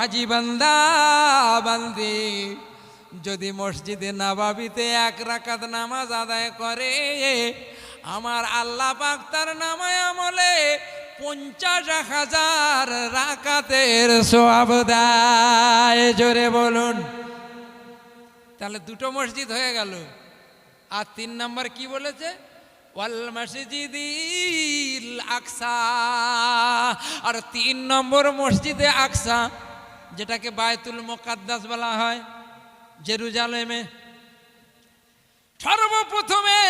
হাজি বান্দা, বান্দি। যদি মসজিদে নাবাবিতে এক রাকাত নামাজ আদায় করে, আমার আল্লাহ পাক তার নামায় আমলে পঞ্চাশ হাজার রাকাতের সোয়াব দেয়। জোরে বলুন। তাহলে দুটো মসজিদ হয়ে গেল। আর তিন নম্বর কি বলেছে? ওয়াল আর তিন নম্বর মসজিদে আকসা। যেটাকে বায়তুল মোকাদ্দাস বলা হয়, জেরুজালেমে। সর্বপ্রথমে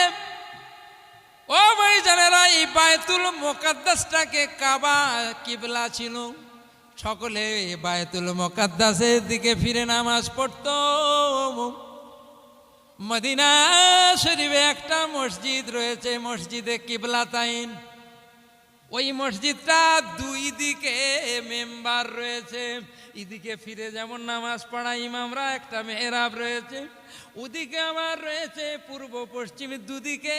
ও ভাই জানেরা, এই বায়তুল মোকাদ্দাসটাকে কাবা, কিবলা ছিল। সকলে বায়তুল মোকাদ্দাসের দিকে ফিরে নামাজ পড়তো। মদিনা শরীফে একটা মসজিদ রয়েছে, মসজিদে কিবলাতাইন ওই মসজিদটা দুই দিকে মেম্বার রয়েছে। এদিকে ফিরে যেমন নামাজ পড়া ইমামরা, একটা মেহরাব রয়েছে। ওদিকে আমার রয়েছে পূর্ব পশ্চিম দুদিকে,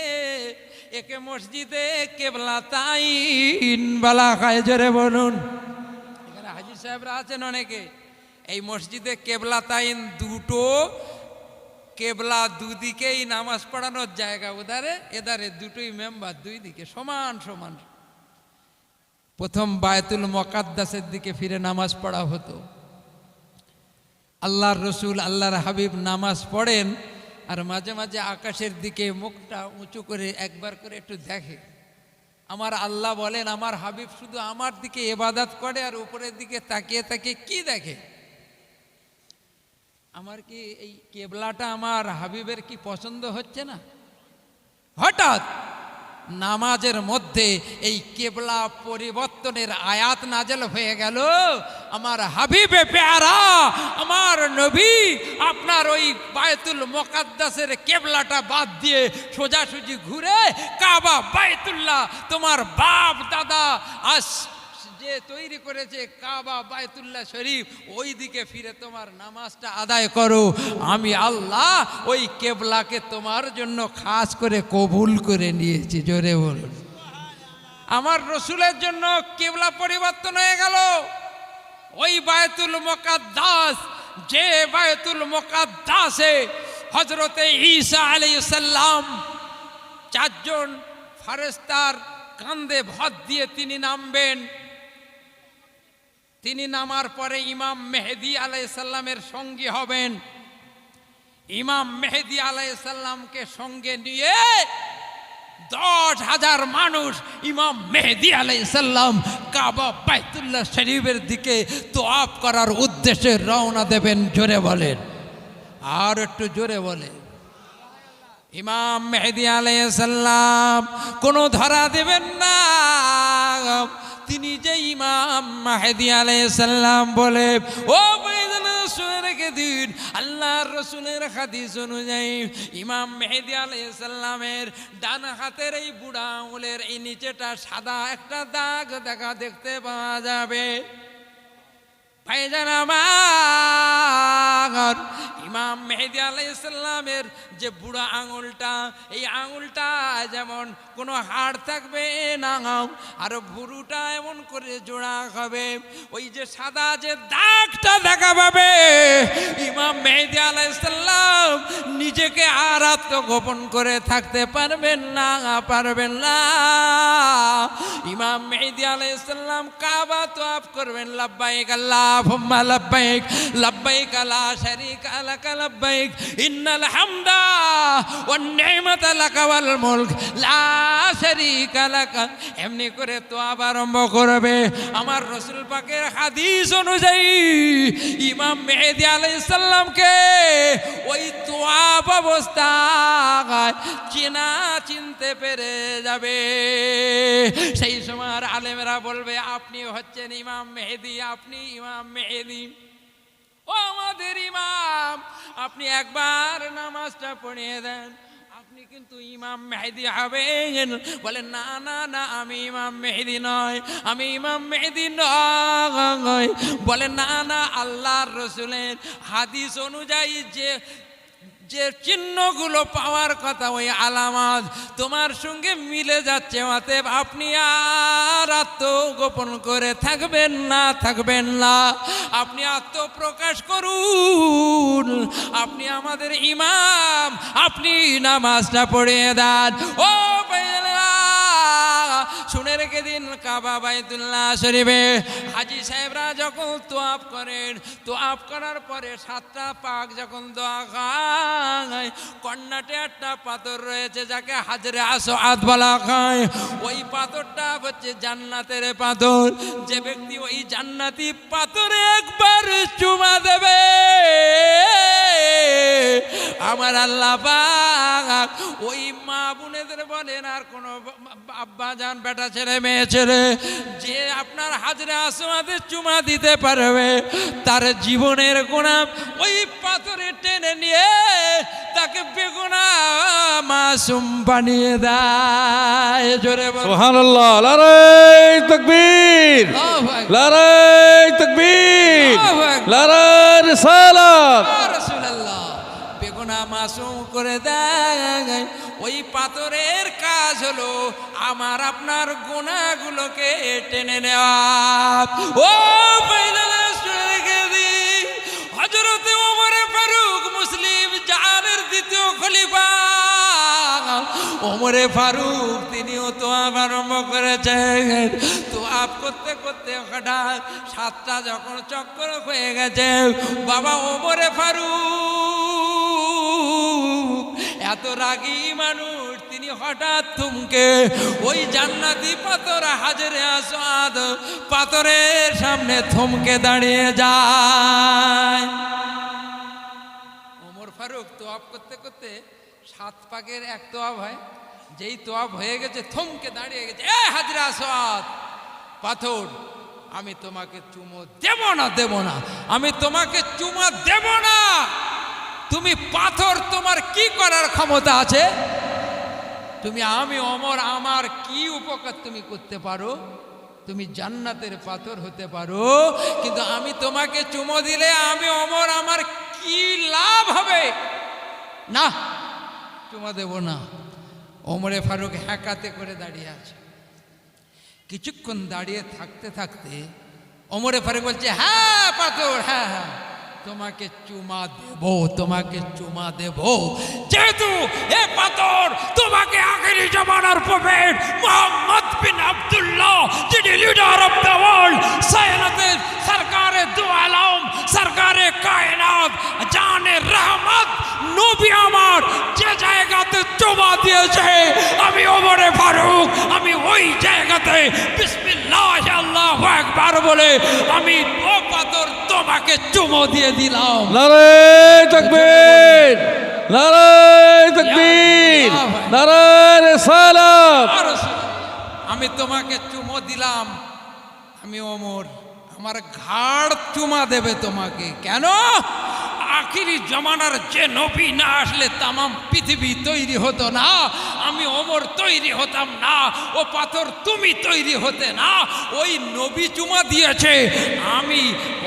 একে মসজিদে কেবলাতাইন বলা হয়, জোরে বলুন। এখানে হাজির সাহেবরা আছেন অনেকে। এই মসজিদে কেবলা তাইন দুটো, কেবলা দুদিকেই নামাজ পড়ানোর জায়গা, ওধারে এদারে দুটোই মেম্বার, দুই দিকে সমান সমান। প্রথম বায়তুল মকাদ্দাসের দিকে ফিরে নামাজ পড়া হতো। আল্লাহর রসুল, আল্লাহর হাবিব নামাজ পড়েন আর মাঝে মাঝে আকাশের দিকে মুখটা উঁচু করে একবার করে একটু দেখে। আমার আল্লাহ বলেন, আমার হাবিব শুধু আমার দিকে এবাদাত করে আর উপরের দিকে তাকিয়ে তাকিয়ে কি দেখে? আমার কি এই কেবলাটা আমার হাবিবের কি পছন্দ হচ্ছে না? হঠাৎ নামাজের মধ্যে এই কেবলা পরিবর্তনের আয়াত নাজেল হয়ে গেল। আমার হাবিবে পেয়ারা, আমার নবী আপনার ওই বায়তুল মোকাদ্দাসের কেবলাটা বাদ দিয়ে সোজাসুজি ঘুরে কাবা বায়তুল্লাহ তোমার বাপ দাদা আস যে তৈরি করেছে কাবা বায়তুল্লাহ শরীফ ওই দিকে ফিরে তোমার নামাজটা আদায় করো। আমি আল্লাহ ওই কেবলাকে তোমার জন্য খাস করে কবুল করে নিয়েছি, জোরে বলুন। আমার রসুলের জন্য কেবলা পরিবর্তন হয়ে গেল। ওই বায়তুল মোকাদ্দাস, যে বায়তুল মোকাদ্দাসে হজরতে ঈসা আলাইসাল্লাম চারজন ফারেস্তার কান্দে ভর দিয়ে তিনি নামবেন। তিনি নামার পরে ইমাম মেহেদি আলাইসাল্লামের সঙ্গী হবেন। ইমাম মেহেদি আলাইসাল্লামকে সঙ্গে নিয়ে দশ হাজার মানুষ ইমাম মেহেদি আলাইসাল্লাম কাবা বাইতুল্লাহ শরীফের দিকে তোয়াপ করার উদ্দেশ্যে রওনা দেবেন, জোরে বলেন। আর একটু জোরে বলেন। ইমাম মেহেদি আলাইসাল্লাম কোনো ধরা দেবেন না। তিনি যে ইমাম মাহেদি আলাইসাল্লাম বলে, ও রেখে দিন। অনুযায়ী ইমাম মেহেদি আলাইসাল্লামের ডান হাতের এই বুড়া আঙুলের এই নিচেটা সাদা একটা দাগ দেখা দেখতে পাওয়া যাবে। ভাইজান আমার ইমাম মেহেদি আলাইসাল্লামের যে বুড়া আঙুলটা, এই আঙুলটা যেমন কোনো হাড় থাকবে না, আর ভুরুটা এমন করে জোড়া হবে। ওই যে সাদা যে দাগটা দেখা পাবে, ইমাম মেহেদি আলাইসাল্লাম নিজেকে আর আত্মগোপন করে থাকতে পারবেন না পারবেন না। ইমাম মেহেদি আলাইসাল্লাম কাবা তো আপ করবেন, লাব্বাইক আল্লাহুম্মা লাব্বাইক লা শারীকা লাক লাব্বাইক ইন্নাল হামদা ওয়ান নি'মাতা লাক ওয়াল মুলক লা শারীকা লাক এমনি করে তো আরম্ভ করবে। আমার রসুল পাকের হাদিস অনুযায়ী ইমাম মেহেদি আলাইহিস সালামকে ওই তোয়াব অবস্থায় চেনা চিনতে পেরে যাবে। সেই সময় আলেমেরা বলবে আপনি হচ্ছেন ইমাম মেহেদি, আপনি ইমাম মেহেদি ও আমাদের ইমাম, আপনি একবার নামাজটা পড়িয়ে দেন। আপনি কিন্তু ইমাম মেহেদি হবেন। বলেন, না না না, আমি ইমাম মেহেদি নয়, আমি ইমাম মেহেদি নয়। বলেন, না না, আল্লাহর রসুলের হাদিস অনুযায়ী যে যে চিহ্নগুলো পাওয়ার কথা ওই আলামাত তোমার সঙ্গে মিলে যাচ্ছে অতএব আপনি আর আত্মগোপন করে থাকবেন না থাকবেন না। আপনি আত্মপ্রকাশ করুন আপনি আমাদের ইমাম আপনি নামাজটা পড়িয়ে দেন। ও ভাইয়েরা, শুনে দিন কাবা বাইতুল্লাহ শরীফে। হাজি সাহেবরা যখন তোয়াপ করেন তোয়াপ করার পরে সাতটা পাক যখন দোয়া খায়, কন্যাটে একটা পাথর রয়েছে যাকে হাজরে আসো আত বলা খায় ওই পাথরটা হচ্ছে জান্নাতের পাথর। যে ব্যক্তি ওই জান্নাতি পাথরে একবার চুমা দেবে। আমার আল্লাহ ওই মা বোনেদের বলেন আর কোনো আব্বা যান বেটা ছেলে মেয়ে ছেলে যে আপনার হাজরে আসমাতে চুমা দিতে পারবে তার জীবনের গোনা ওই পাথরে টেনে নিয়ে তাকে বেগুনা মাসুম বানিয়ে দেয়। জোরে সুবহানাল্লাহ। লড়াই তাকবীর। লড়াই তাকবীর। লড়াই রিসালাত। মাসুম করে দেয়। ওই পাথরের কাজ হলো আমার আপনার গুণাগুলোকে টেনে নেওয়া। ও হযরতে ওমরে ফারুক মুসলিম জাহানের দ্বিতীয় খলিফা। ওমরে ফারুক তিনিও তো আরম্ভ করেছেন তো আপ করতে করতে হঠাৎ সাতটা যখন চক্কর হয়ে গেছে, বাবা ওমরে ফারুক, এত রাগী মানুষ, তিনি হঠাৎ থুমকে, ওই জান্নাতি পাথর হাজরে আসাদ, পাথরের সামনে থমকে দাঁড়িয়ে যায়। ওমর ফারুক তোয়াব করতে করতে সাত পাকের এক তোয়াব হয়। যেই তোয়াব হয়ে গেছে, থমকে দাঁড়িয়ে গেছে, এ হাজরা সাদ পাথর, আমি তোমাকে চুমো দেব না দেব না, আমি তোমাকে চুমা দেব না। তুমি পাথর, তোমার কি করার ক্ষমতা আছে? তুমি আমি, অমর, আমার কি উপকার তুমি করতে পারো? তুমি জান্নাতের পাথর হতে পারো, কিন্তু আমি তোমাকে চুমো দিলে আমি, অমর, আমার কি লাভ হবে? না, চুমা দেব না। ওমরে ফারুক হ্যাকাতে করে দাঁড়িয়ে আছে। কিছুক্ষণ দাঁড়িয়ে থাকতে থাকতে ওমরে ফারুক বলছে হ্যাঁ পাথর হ্যাঁ হ্যাঁ তোমাকে চুমা দেব, তোমাকে চুমা দেব। যেহেতু এ পাথর তোমাকে আখেরি জমানার প্রফেট মোহাম্মদ বিন আব্দুল্লাহ, যিনি লিডার অফ দ্য ওয়ার্ল্ড সায়নাতের সরকারে দু আলম, সরকারে কায়নাত, জানে রহমত, নবী আমার, যে জায়গাতে চুমা দিয়েছে। আমি ওমরে ফারুক আমি ওই জায়গাতে বিসমিল্লাহ আল্লাহু আকবার বলে আমি ও পাথর তোমাকে চুমো দিয়ে দিলাম। লড়াই তাকবীর লড়াই তাকবীর রিসালাত। আর আমি তোমাকে চুমো দিলাম। আমি ওমর আমার ঘাড় চুমা দেবে তোমাকে। কেন? আখিরি জমানার যে নবী না আসলে তামাম পৃথিবী তৈরি হতো না। আমি অমর তৈরি হতাম না, ও পাথর তুমি তৈরি হতে না। ওই নবী চুমা দিয়েছে। আমি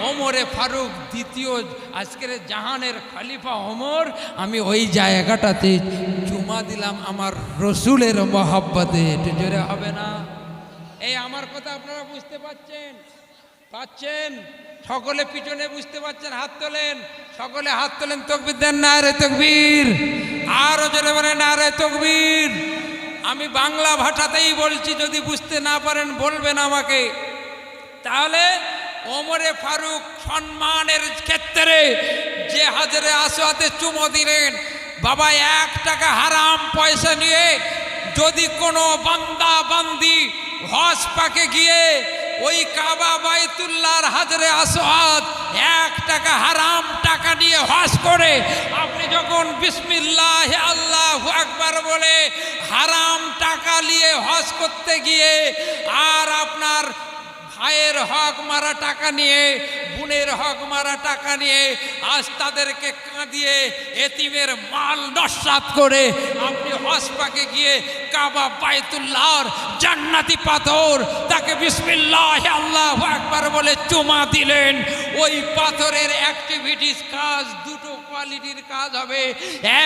অমরে ফারুক দ্বিতীয় আজকের জাহানের খালিফা অমর আমি ওই জায়গাটাতে চুমা দিলাম আমার রসুলের মহাব্বতে। জোরে হবে না? এই আমার কথা আপনারা বুঝতে পাচ্ছেন পাচ্ছেন? সকলে পিছনে বুঝতে পাচ্ছেন হাত তোলেন। সকলে হাত তোলেন, তকবির দেন না রে তকবীর। আরও জোরে বলে না রে তকবীর। আমি বাংলা ভাষাতেই বলছি, যদি বুঝতে না পারেন, বলবেন আমাকে। তাহলে ওমরে ফারুক সম্মানের ক্ষেত্রে যে হাজারে আসোয়াতে চুমো দিলেন, বাবা, এক টাকা হারাম পয়সা নিয়ে যদি কোনো বান্দা বান্দি হজ পাকে গিয়ে ওই কাবা বাইতুল্লার হাজরে আসহাদ এক টাকা হারাম টাকা নিয়ে হাস করে। আপনি যখন বিসমিল্লাহ আল্লাহ আকবার বলে হারাম টাকা নিয়ে হাস করতে গিয়ে আর আপনার ভাইয়ের হক মারা টাকা নিয়ে, বোনের হক মারা টাকা নিয়ে আজ তাদেরকে কাঁদিয়ে এতিমের মাল নস্বাত করে আপনি হসপাকে গিয়ে কাবা বায়তুল্লাহর জান্নাতি পাথর তাকে বিসমিল্লাহ আল্লাহ একবার বলে চুমা দিলেন। ওই পাথরের অ্যাক্টিভিটিস কাজ, দুটো কোয়ালিটির কাজ হবে।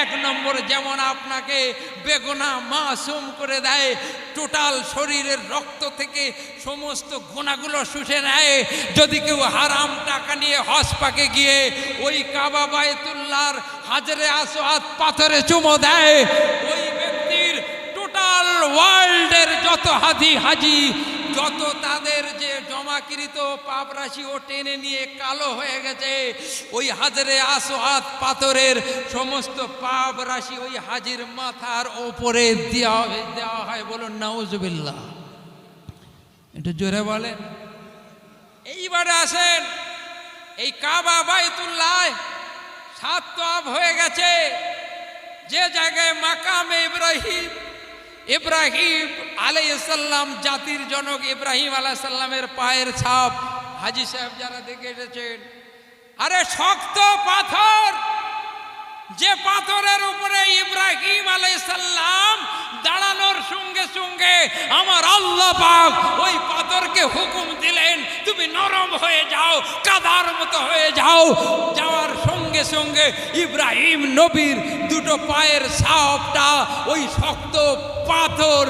এক নম্বর যেমন আপনাকে বেগুনা মাসুম করে দেয় টোটাল শরীরের রক্ত থেকে সমস্ত গোনাগুলো শুষে নেয়। যদি কেউ হারাম টাকা নিয়ে হসপাকে গিয়ে ওই কাবা বায়তুল্লাহর হাজারে আসো আসোয়াত পাথরে চুমো দেয়, ওই ব্যক্তির টোটাল ওয়ার্ল্ডের যত হাজি হাজি যত তাদের যে জমাকৃত পাপ রাশি ও টেনে নিয়ে কালো হয়ে গেছে, ওই হাজারে আসোয়াত পাথরের সমস্ত পাপ রাশি ওই হাজির মাথার ওপরে দেওয়া দেওয়া হয় বলুন, নাউজুবিল্লাহ। একটু জোরে বলেন। এইবারে আসেন, এই কাবা বাইতুল্লাহ সাত তো আব হয়ে গেছে, যে জায়গায় মাকামে ইব্রাহিম ইব্রাহিম আলাইসাল্লাম জাতির জনক ইব্রাহিম আলাইসাল্লামের পায়ের ছাপ। হাজি সাহেব যারা দেখে এসেছেন, আরে শক্ত পাথর! যে পাথরের উপরে ইব্রাহিম আলাইসাল্লাম দাঁড়ানোর সঙ্গে সঙ্গে আমার আল্লাহ পাক ওই পাথরকে হুকুম দিলেন, তুমি নরম হয়ে যাও, কাদার মতো হয়ে যাও। যাওয়ার সঙ্গে সঙ্গে ইব্রাহিম নবীর দুটো পায়ের সাপটা ওই শক্ত পাথর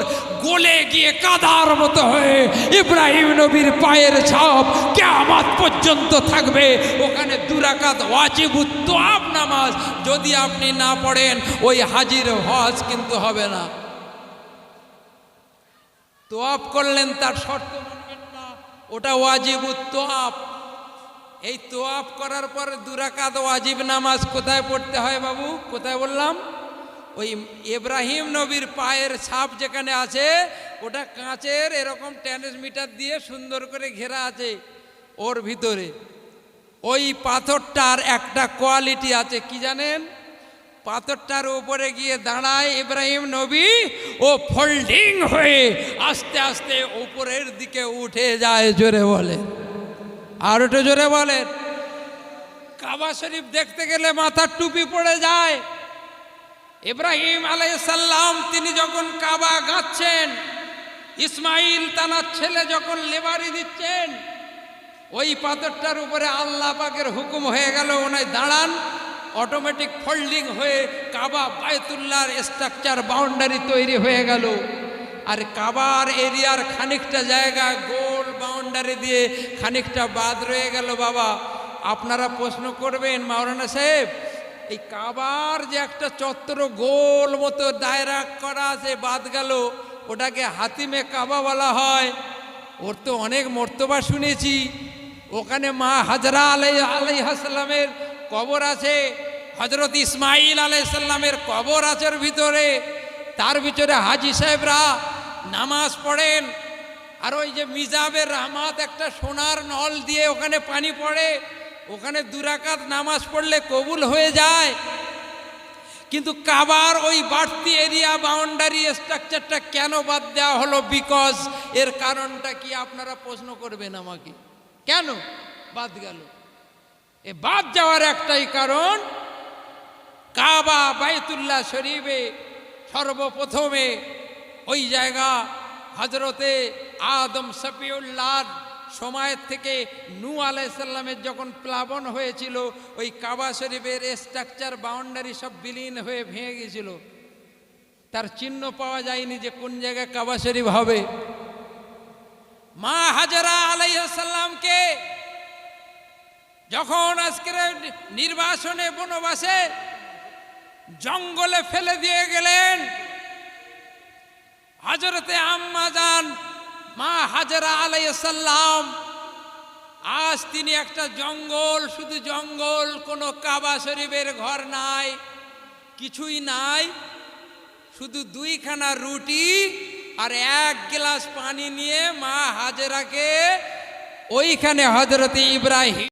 গলে গিয়ে কাদার মতো হয়ে ইব্রাহিম নবীর পায়ের ছাপ কেমন পর্যন্ত থাকবে। ওখানে দুরাকাত ওয়াজিব তোয়াব নামাজ যদি আপনি না পড়েন, ওই হাজির হজ কিন্তু হবে না। তোয়াব করলেন তার শর্ত মানবেন না। ওটা ওয়াজিব তোয়াপ এই তোয়াব করার পর দুরাকাত ওয়াজিব নামাজ কোথায় পড়তে হয় বাবু? কোথায় বললাম? ওই ইব্রাহিম নবীর পায়ের ছাপ যেখানে আছে, ওটা কাঁচের এরকম টেনিস মিটার দিয়ে সুন্দর করে ঘেরা আছে ওর ভিতরে। ওই পাথরটার একটা কোয়ালিটি আছে, কি জানেন? পাথরটার উপরে গিয়ে দাঁড়ায় ইব্রাহিম নবী ও ফোল্ডিং হয়ে আস্তে আস্তে উপরের দিকে উঠে যায়, জোরে বলে। আর একটু জোরে বলেন কাবা শরীফ দেখতে গেলে মাথার টুপি পড়ে যায়। ইব্রাহিম আলাইসাল্লাম তিনি যখন কাবা গাচ্ছেন, ইসমাইল তানার ছেলে যখন লেবারি দিচ্ছেন, ওই পাথরটার উপরে আল্লাহ পাকের হুকুম হয়ে গেল ওনায় দাঁড়ান। অটোমেটিক ফোল্ডিং হয়ে কাবা বায়তুল্লাহর স্ট্রাকচার বাউন্ডারি তৈরি হয়ে গেল। আর কাবার এরিয়ার খানিকটা জায়গা, গোল বাউন্ডারি দিয়ে খানিকটা বাদ রয়ে গেল বাবা। আপনারা প্রশ্ন করবেন, মাওলানা সাহেব, এই কাবার যে একটা চত্বর গোল মতো দায়রা করা আছে, বাদ গেল, ওটাকে হাতিমে কাবা বলা হয়। ওর তো অনেক মর্তবা শুনেছি। ওখানে মা হাজরা আলাই আলাইহাসাল্লামের কবর আছে। হজরত ইসমাইল আলাইসাল্লামের কবর আছে ভিতরে, তার ভিতরে হাজি সাহেবরা নামাজ পড়েন। আর ওই যে মিজাবের রহমাত একটা সোনার নল দিয়ে ওখানে পানি পড়ে, ওখানে দুরাকাত নামাজ পড়লে কবুল হয়ে যায়। কিন্তু কাবার ওই বাড়তি এরিয়া, বাউন্ডারি স্ট্রাকচারটা কেন বাদ দেওয়া হলো? বিকজ এর কারণটা কি আপনারা প্রশ্ন করবেন আমাকে? কেন বাদ গেল? এ বাদ যাওয়ার একটাই কারণ কাবা বাইতুল্লাহ শরীফে সর্বপ্রথমে ওই জায়গা হজরতে আদম সফিউল্লাহ সময়ের থেকে নু আলাইসাল্লামের যখন প্লাবন হয়েছিল, ওই কাবা শরীফের স্ট্রাকচার বাউন্ডারি সব বিলীন হয়ে ভেঙে গেছিল তার চিহ্ন পাওয়া যায়নি যে কোন জায়গায় কাবা শরীফ হবে। মা হাজারা আলাইসাল্লামকে যখন আজকের নির্বাসনে বনবাসে জঙ্গলে ফেলে দিয়ে গেলেন। হজরতে আম্মা যান, মা হাজারা আলাইসাল্লাম আজ তিনি একটা জঙ্গল, শুধু জঙ্গল, কোনো কাবা শরীফের ঘর নাই, কিছুই নাই। শুধু দুইখানা রুটি আর এক গ্লাস পানি নিয়ে মা হাজেরাকে ওইখানে হজরতে ইব্রাহিম